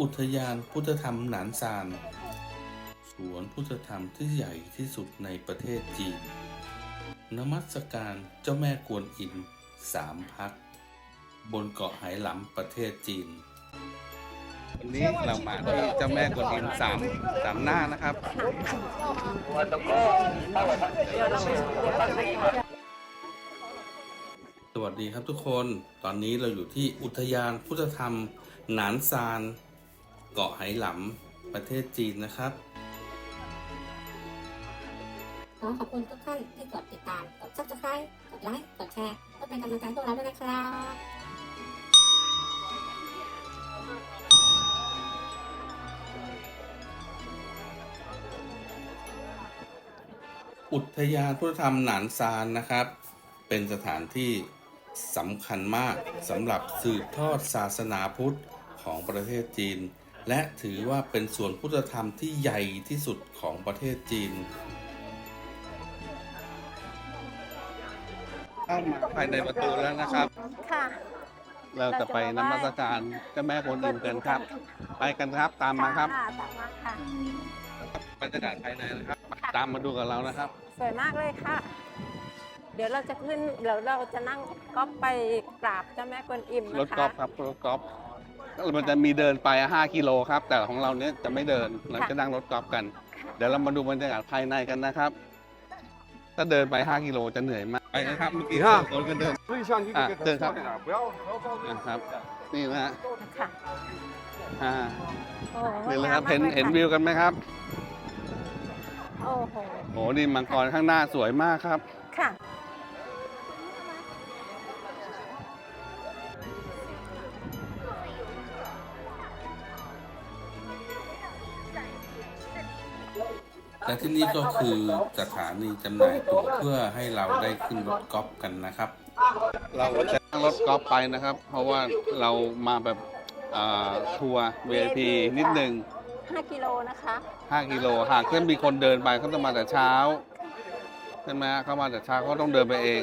อุทยานพุทธธรรมหนานซาน สวนพุทธธรรมที่ใหญ่ที่สุดในประเทศจีน นมัสการเจ้าแม่กวนอิมสามพัก บนเกาะไหหลำประเทศจีน วันนี้เรามาที่เจ้าแม่กวนอิมสามสามหน้านะครับ สวัสดีครับทุกคน ตอนนี้เราอยู่ที่อุทยานพุทธธรรม หนานซาน เกาะไหหลำประเทศจีนนะครับ ขอขอบคุณทุกท่านที่กดติดตาม กด subscribe กดไลค์ กดแชร์เพื่อเป็นกำลังใจให้พวกเราด้วยนะครับอุทยานพุทธธรรมหนานซานนะครับ เป็นสถานที่สำคัญมากสำหรับสืบทอดศาสนาพุทธของประเทศจีน และถือว่าเป็นส่วนพุทธธรรมที่ใหญ่ที่สุดของประเทศจีน เข้ามาภายในประตูแล้วนะครับ ค่ะ เราจะไปนมัสการเจ้าแม่กวนอิมกันครับ ไปกันครับตามมาครับค่ะตามมาค่ะ บรรยากาศภายในนะครับ ตามมาดูกับเรานะครับ สวยมากเลยค่ะ เดี๋ยวเราจะขึ้นเดี๋ยวเราจะนั่งก๊อปไปกราบเจ้าแม่กวนอิมรถนะคะกอล์ฟครับรถกอล์ฟ มันจะมีเดินไป 5 กิโลครับ แต่ของเราเนี้ยจะไม่เดินเราจะนั่งรถกลับกัน เดี๋ยวเรามาดูบรรยากาศภายในกันนะครับ ถ้าเดินไป 5 กิโลจะเหนื่อยมากไปนะครับเมื่อกี้คนกันเดินเดินครับนะครับ นี่นะฮะเห็นเลยครับเห็นเห็นวิวกันไหมครับโอ้โหนี่มังกรข้างหน้าสวยมากครับ ค่ะ และที่นี่ก็คือสถานีจำหน่ายตั๋วเพื่อให้เราได้ขึ้นรถกอล์ฟกันนะครับ เราจะนั่งรถกอล์ฟไปนะครับ เพราะว่าเรามาแบบอ่าทัวร์ VIP นิดหนึ่ง5 กิโลนะคะ 5 กิโลหากถ้ามีคนเดินไปเขาต้องมาแต่เช้าใช่ไหมฮะเขามาแต่เช้าเขาต้องเดินไปเอง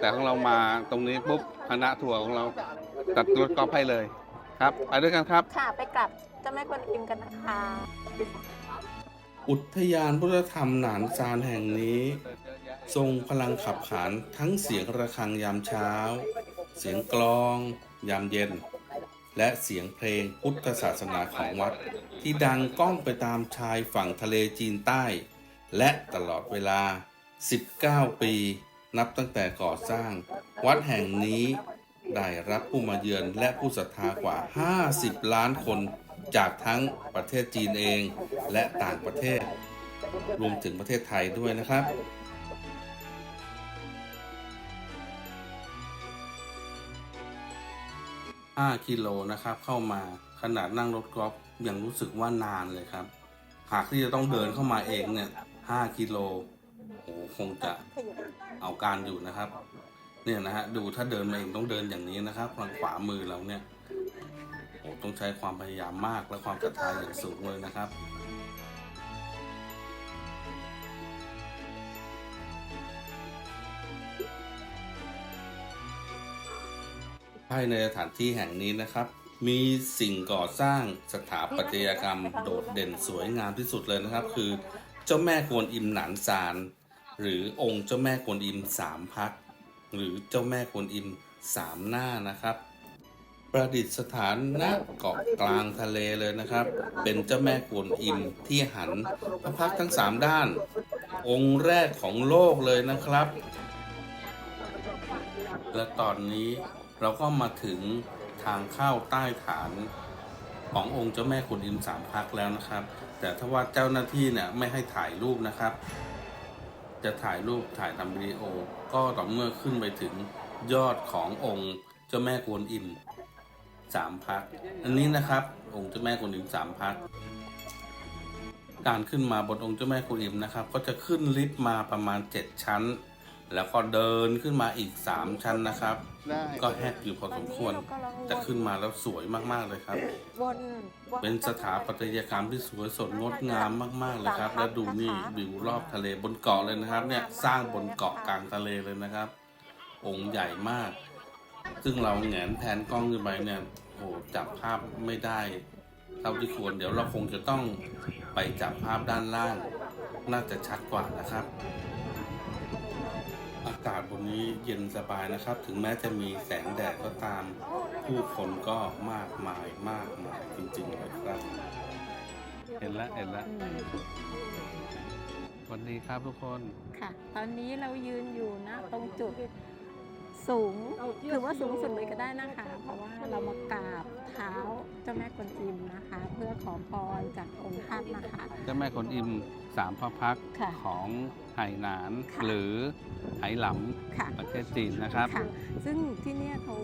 แต่ของเรามาตรงนี้ปุ๊บคณะทัวร์ของเราตัดรถกอล์ฟให้เลยครับไปด้วยกันครับ ค่ะ ไปกราบเจ้าแม่กวนอิมกันนะคะ อุทยานพุทธธรรมหนานซานแห่งนี้ ทรงพลังขับขานทั้งเสียงระฆังยามเช้า เสียงกลอง ยามเย็น และเสียงเพลงพุทธศาสนาของวัด ที่ดังก้องไปตามชายฝั่งทะเลจีนใต้ และตลอดเวลา 19 ปี นับตั้งแต่ก่อสร้าง วัดแห่งนี้ได้รับผู้มาเยือนและผู้ศรัทธากว่า 50 ล้านคน จากทั้งประเทศจีนเองและต่างประเทศ รวมถึงประเทศไทยด้วยนะครับ5กิโลนะครับเข้ามาขนาดนั่งรถกอล์ฟยังรู้สึกว่านานเลยครับ หากที่จะต้องเดินเข้ามาเองเนี่ย5กิโลโอ้โหคงจะเอาการอยู่นะครับ เนี่ยนะฮะดูถ้าเดินมาเองต้องเดินอย่างนี้นะครับทางขวามือเราเนี่ย ต้องใช้ความพยายามมากและความศรัทธาอย่างสูงเลยนะครับภายในสถานที่แห่งนี้นะครับ มีสิ่งก่อสร้างสถาปัตยกรรมโดดเด่นสวยงามที่สุดเลยนะครับ คือเจ้าแม่กวนอิมหนานซานหรือองค์เจ้าแม่กวนอิมสามพักหรือเจ้าแม่กวนอิมสามหน้านะครับ ประดิษฐานณเกาะกลางทะเลเลยนะครับ เป็นเจ้าแม่กวนอิมที่หันพระพักตทั้งสามด้าน องค์แรกของโลกเลยนะครับ และตอนนี้เราก็มาถึงทางเข้าใต้ฐานขององค์เจ้าแม่กุนอิมสามพักแล้วนะครับ แต่ถ้าว่าเจ้าหน้าที่เนี่ยไม่ให้ถ่ายรูปนะครับ จะถ่ายรูปถ่ายทำวิดีโอ ก็ต่อเมื่อขึ้นไปถึงยอดขององค์เจ้าแม่กวนอิม สามพักอันนี้นะครับ องค์เจ้าแม่กวนอิมสามพักการขึ้นมาบนองค์เจ้าแม่กวนอิมนะครับ ก็จะขึ้นลิฟต์มาประมาณ 7 ชั้น แล้วก็เดินขึ้นมาอีก 3 ชั้นนะครับ ก็แฮกอยู่พอสมควร แต่ขึ้นมาแล้วสวยมากๆเลยครับวนวนเป็นสถาปัตยกรรมที่สวยสดงดงามมากๆเลยครับ แล้วดูนี่วิวรอบทะเลบนเกาะเลยนะครับ เนี่ยสร้างบนเกาะกลางทะเลเลยนะครับ องค์ใหญ่มาก ซึ่งเราแหงนแผนกล้องขึ้นไปเนี่ยโอ้โหจับภาพไม่ได้เท่าที่ควรเดี๋ยวเราคงจะต้องไปจับภาพด้านล่าง น่าจะชัดกว่านะครับ อากาศบนนี้เย็นสบายนะครับ ถึงแม้จะมีแสงแดดก็ตาม ผู้คนก็มากมายมากมายจริงๆเลยครับ เห็นแล้วเห็นแล้วอืมสวัสดีครับทุกคน ค่ะ ตอนนี้เรายืนอยู่นะ ตรงจุด สูงถือว่าสูงสุดเลยก็ได้นะคะ เพราะว่าเรามากราบเท้าเจ้าแม่กวนอิมนะคะ เพื่อขอพรจากองค์ท่านนะคะ เจ้าแม่คนอิมสามพระพักตร์ค่ะของไหหนาน ค่ะหรือไหหลค่ะำประเทศจีนนะครับ ค่ะ ซึ่งที่เนี่ยเขา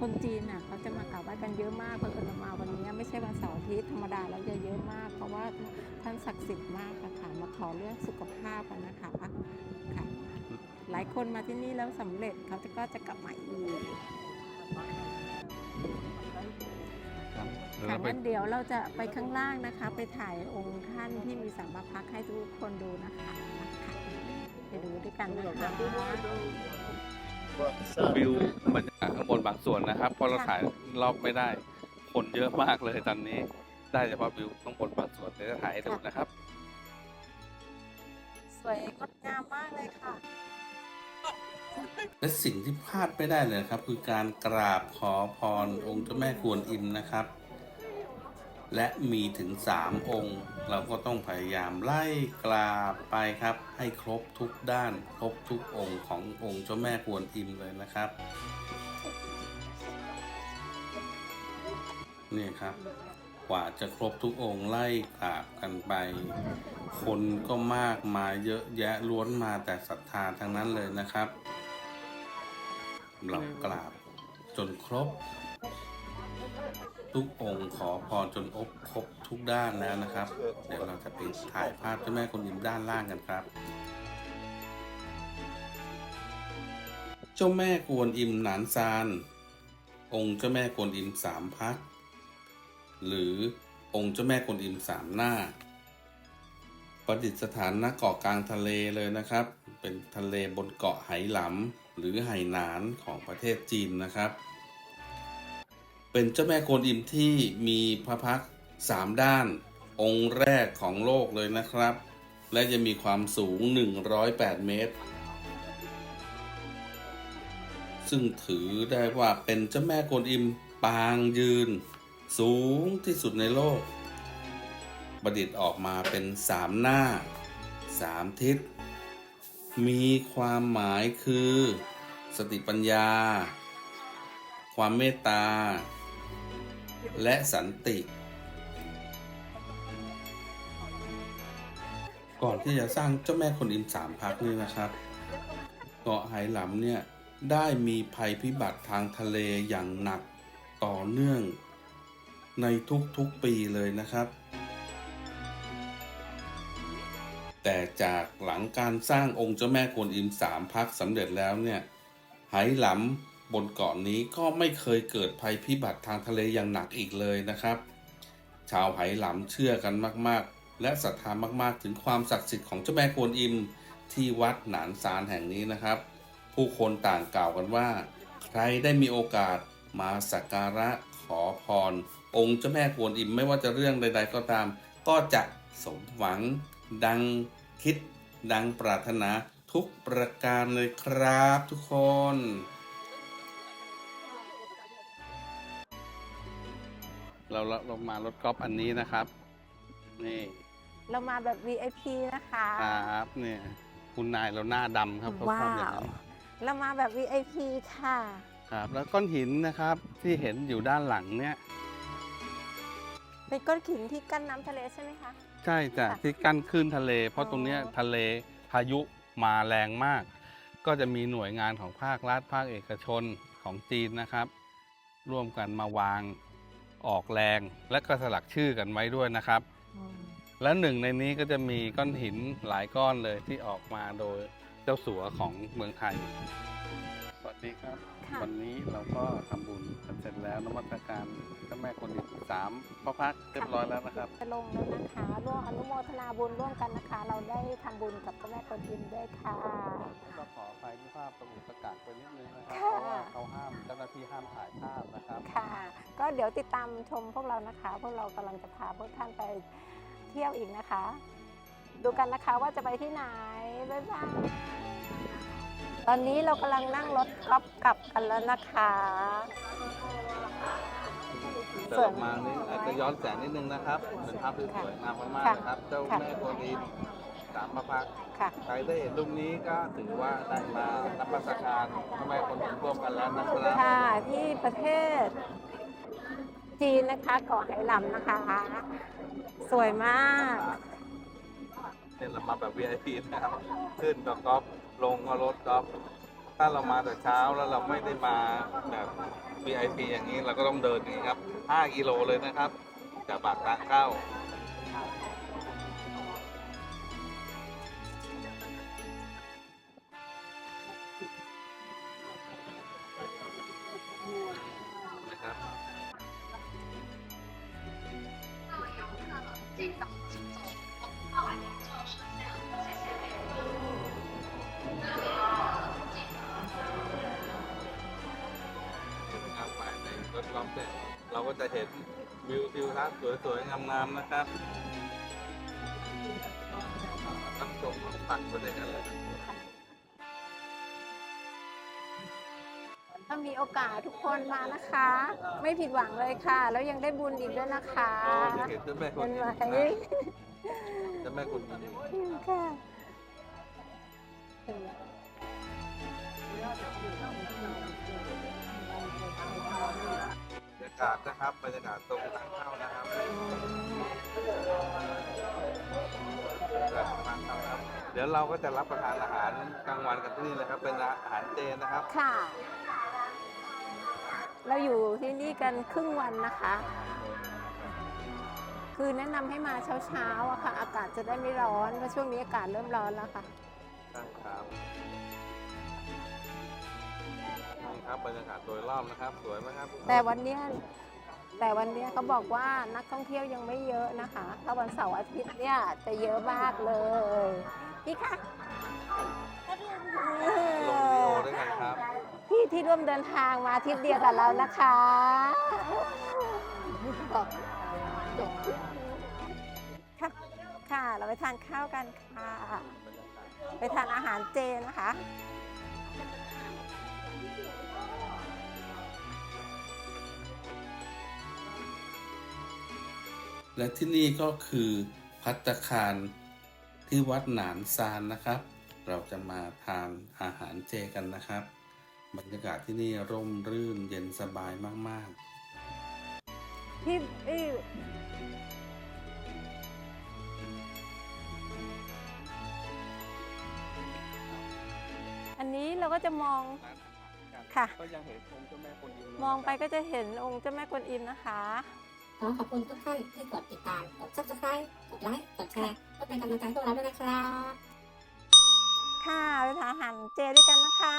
คนจีนน่ะเขาจะมากราบไหว้กันเยอะมากเพิ่งเอิญมาวันนี้ไม่ใช่วันเสาร์อาทิตย์ธรรมดาแล้วจะเยอะมาก เพราะว่าท่านศักดิ์สิทธิ์มากอะค่ะ มาขอเรื่องสุขภาพกันนะคะค่ะห ลายคนมาที่นี่แล้วสำเร็จเขาจะก็จะกลับมาอีกครับเดี๋ยวค่ะเราไปงั้นเดี๋ยวเราจะไปข้างล่างนะคะ ไปถ่ายองค์ท่านที่มีสามพระพักตร์ให้ทุกคนดูนะคะนะคะไปดูด้วยกันนะคะวิวบรรยากาศข้างบนบางส่วนนะครับเพราะเราถ่ายรอบไม่ได้ คนเยอะมากเลยตอนนี้ ได้เฉพาะวิวข้างบนบางส่วนเดี๋ยวจะถ่ายให้ดูนะครับ สวยงดงามมากเลยค่ะ และสิ่งที่พลาดไม่ได้เลยครับ คือการกราบขอพรองค์เจ้าแม่กวนอิมนะครับ และมีถึงสามองค์ เราก็ต้องพยายามไล่กราบไปครับ ให้ครบทุกด้าน ครบทุกองค์ขององค์เจ้าแม่กวนอิมเลยนะครับนี่ครับกว่าจะครบทุกองค์ไล่กราบกันไป คนก็มากมายเยอะแยะล้วนมาแต่ศรัทธาทั้งนั้นเลยนะครับ เรากราบ จนครบ ทุกองค์ขอพรจนอบครบทุกด้านแล้วนะครับ เดี๋ยวเราจะไปถ่ายภาพเจ้าแม่คนอิมด้านล่างกันครับ เจ้าแม่กวนอิมหนานซาน องค์เจ้าแม่กวนอิมสามพักหรือองค์เจ้าแม่กวนอิมสามหน้าประดิษฐานณเกาะกลางทะเลเลยนะครับ เป็นทะเลบนเกาะไหหลำ หรือไหหนานของประเทศจีนนะครับ เป็นเจ้าแม่กวนอิมที่มีพระพักสามด้าน องค์แรกของโลกเลยนะครับ และจะมีความสูง 108 เมตร ซึ่งถือได้ว่าเป็นเจ้าแม่กวนอิมปางยืน สูงที่สุดในโลก ประดิษฐ์ออกมาเป็นสามหน้าสามทิศ มีความหมายคือ สติปัญญา ความเมตตา และสันติ ก่อนที่จะสร้างเจ้าแม่คนอิมสามพักนี่นะครับ เกาะไหหลำเนี่ย ได้มีภัยพิบัติทางทะเลอย่างหนักต่อเนื่อง ในทุกๆปีเลยนะครับ แต่จากหลังการสร้างองค์เจ้าแม่กวนอิมสามพักสำเร็จแล้วเนี่ยไหหลำบนเกาะนนี้ก็ไม่เคยเกิดภัยพิบัติทางทะเลอย่างหนักอีกเลยนะครับ ชาวไหหลำเชื่อกันมากๆ และศรัทธามากๆ ถึงความศักดิ์สิทธิ์ของเจ้าแม่กวนอิมที่วัดหนานซานแห่งนี้นะครับ ผู้คนต่างกล่าวกันว่า ใครได้มีโอกาสมาสักการะขอพร องค์เจ้าแม่กวนอิมไม่ว่าจะเรื่องใด ๆ ก็ตาม ก็จะสมหวัง ดังคิดดังปรารถนาทุกประการเลยครับทุกคน เราเราเรามารถกอล์ฟอันนี้นะครับ นี่ เรามาแบบ VIP นะคะครับเนี่ยคุณนายเราหน้าดำครับเขาว้าชอบอย่างวนี้เรามาแบบ VIP ค่ะ ครับแล้วก้อนหินนะครับที่เห็นอยู่ด้านหลังเนี่ย เป็นก้อนหินที่กั้นน้ำทะเลใช่ไหมคะ ใช่จ้ะค่ะที่กั้นคลื่นทะเล เพราะตรงเนี้ยอ๋อทะเลพายุมาแรงมาก ก็จะมีหน่วยงานของภาครัฐภาคเอกชนของจีนนะครับ ร่วมกันมาวางออกแรง และก็สลักชื่อกันไว้ด้วยนะครับอืมและหนึ่งในนี้ก็จะมีก้อนหินหลายก้อนเลยที่ออกมาโดยเจ้าสัวของเมืองไทย สวัสดีครับ ค่ะ วันนี้เราก็ทำบุญกันเสร็จแล้วนมัสการเจ้าแม่คนอิมสามพระพักตร์เรียบร้อยแล้วนะครับ จะลงแล้วนะคะร่วมอนุโมทนาบุญร่วมกันนะคะ เราได้ทำบุญกับเจ้าแม่กวนอิมด้วยค่ะ ก็ขออภัยที่ภาพประมุประกาศไปนิดนึงนะครับค่ะเพราะว่าเขาห้ามเจ้าหน้าที่ห้ามถ่ายภาพนะครับ ค่ะ ก็เดี๋ยวติดตามชมพวกเรานะคะ พวกเรากำลังจะพาพวกท่านไปเที่ยวอีกนะคะ ดูกันนะคะว่าจะไปที่ไหน บ๊ายบาย ตอนนี้เรากำลังนั่งรถกอล์ฟกลับกันแล้วนะคะเติมมานี่อาจจะย้อนแสงนิดนึงนะครับเป็นภาพที่สวยงามมากๆนะครับ เจ้าแม่คนอิมสามพระพักตร์ค่ะ ใครได้เห็นรูปนี้ก็ถือว่าได้มานับประสการเจ้าแม่คนอิมร่วมกันแล้วนะครับค่ะที่ประเทศ จีนนะคะเกาะไหหลำนะคะ สวยมาก เนี่ยเรามาแบบ VIP นะครับ ขึ้นกับกอล์ฟ ลงก็รถกอล์ฟถ้าเรามาแต่เช้าแล้วเราไม่ได้มาแบบ VIP อย่างนี้เราก็ต้องเดินอย่างนี้ครับ 5 กิโลเลยนะครับ จากปากทางเข้า ก็จะเห็นวิวทิวทัศน์สวยๆ งามๆ นะครับรับชมรับฟังไปด้วยกันเลยถ้ามีโอกาสทุกคนมานะคะ ไม่ผิดหวังเลยค่ะ แล้วยังได้บุญอีกด้วยนะคะโอ้จะเห็นเจ้าแม่คเป็นนอิไหมมนะเจ้าแม่คุณอิมค่ะบรากาศนะครับบรรยากาศตรงทางเข้านะครับแบบทางเข้าครับ เดี๋ยวเราก็จะรับประทานอาหารกลางวันกันที่นี่เลยครับ เป็นอาหารเจนะครับ ค่ะ เราอยู่ที่นี่กันครึ่งวันนะคะ คือแนะนำให้มาเช้าๆอะค่ะ อากาศจะได้ไม่ร้อนเพราะช่วงนี้อากาศเริ่มร้อนแล้วค่ะใช่ครับ นี่ครับบรรยากาศโดยรอบนะครับสวยไหมครับแต่วันเนี้ยแต่วันเนี้ยเขาบอกว่านักท่องเที่ยวยังไม่เยอะนะคะ ถ้าวันเสาร์อาทิตย์เนี่ยจะเยอะมากเลยพี่คะลงวิดีโอด้วยกันครับ พี่ที่ร่วมเดินทางมาทริปเดียวกับเรานะคะค่ะค่ะ เราไปทานข้าวกันค่ะ ไปทานอาหารเจนะคะ และที่นี่ก็คือพัตตาคารที่วัดหนานซานนะครับ เราจะมาทานอาหารเจกันนะครับ บรรยากาศที่นี่ร่มรื่นเย็นสบายมากพี่เอ้ยอันนี้เราก็จะมองๆค่ะก็ยังเห็นองค์เจ้าแม่คนอิมมองไปก็จะเห็นองค์เจ้าแม่กวนอิมนะคะ ขอขอบคุณทุกท่านที่กดติดตาม กด subscribe กดไลค์ กดแชร์เพื่อเป็นกำลังใจให้พวกเราด้วยนะครับ ค่ะไปทานอาหารเจด้วยกันนะคะ